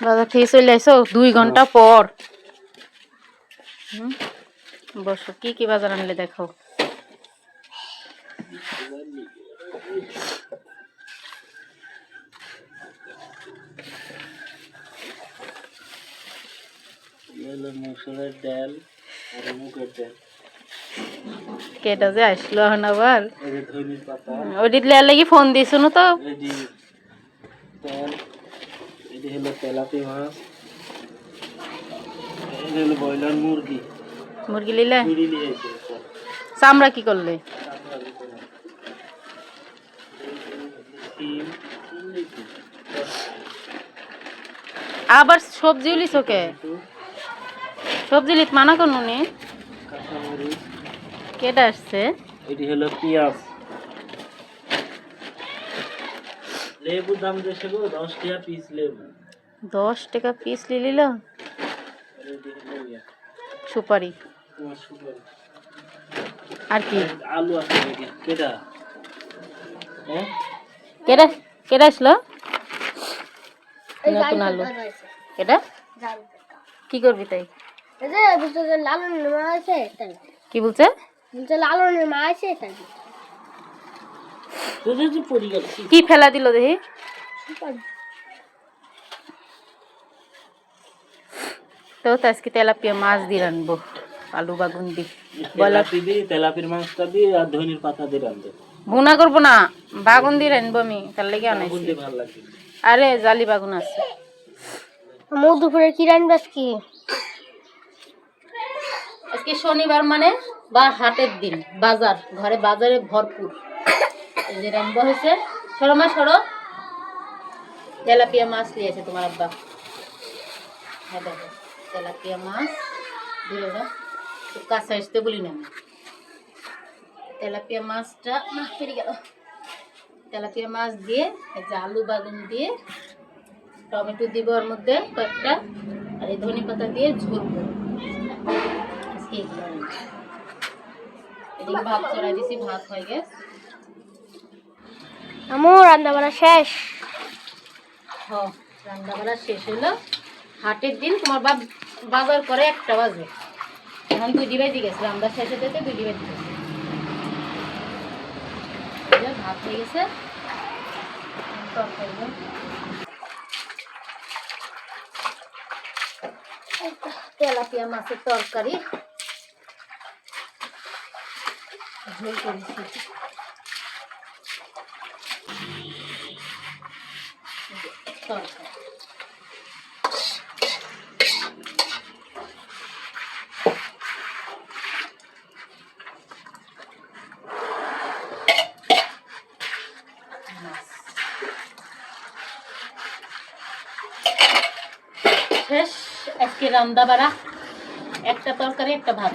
বাজার থেকে চলে আসো দুই ঘণ্টা পর। বসো কি কি বাজার আনলে দেখো মসুরের ডাল আর মুগের ডাল কেটা যে আসলো এখন আবার লাগি ফোন দিয়েছ না তো যে হলো তেলাপি মাছ। এই হলো ব্রয়লার মুরগি। মুরগি লিলে চামড়া কি করলে? আবার সবজি লিস ওকে? সবজি লিত মানা করুন কাঁচামরিচ। আসছে? এটি হলো পেঁয়াজ। লেবু দাম দেশে গো দশ টাকা পিস লেবু। দশ টাকা পিস লিলিল সুপারি। আর কি? আলু আছে কেটা হ্যাঁ কেটা কেটা আসলো? নতুন আলু। কেটা কি করবি তাই? লালনের মা আছে তাই। কি বলছে? বলছে লালনের মা আছে তাই। কি? কি ফেলা দিল দেখি? তো আজকে তেলাপিয়া মাছ দিয়ে রানবো আলু বাগুন দি তেলাপির মাংসটা দিয়ে আর ধনির পাতা দিয়ে রান্ধে ভুনা করব না বাগুন দিয়ে রানবো আমি তার লেগে আনাইছি। ভালো লাগে। আরে জালি বাগুন আছে। মৌ দুপুরে কি রান্নাস কি আজকে শনিবার মানে বা হাটের দিন বাজার ঘরে বাজারে ভরপুর। এই যে রান্না হয়েছে। সরো মা, সরো। তেলাপিয়া মাছ নিয়েছে তোমার আব্বা। হ্যাঁ দেখো, তেলাপিয়া মাছ। দিল না কাঁচা আসতে বলি না। তেলাপিয়া মাছটা না ফিরে গেল। তেলাপিয়া মাছ দিয়ে, এই যে আলু বাগুন দিয়ে টমেটো দিব ওর মধ্যে কয়েকটা, আর এই ধনে পাতা দিয়ে ঝোল করব। ভাত চড়াই দিছি, ভাত হয়ে গেছে। আমার রান্না বান্না শেষ? হ রান্না বান্না শেষ হলো হাটের দিন তোমার বাপ বাজার করে একটা বাজে। এখন দুই ডিবাই গেছে আমরা শেষে যেতে দুই ডিবাই গেছে। ভাত হয়ে গেছে। তেলাপিয়া মাছের তরকারি। ঝোল করেছি। তরকারি শেষ আজকে রান্না বাড়া একটা তরকারি একটা ভাত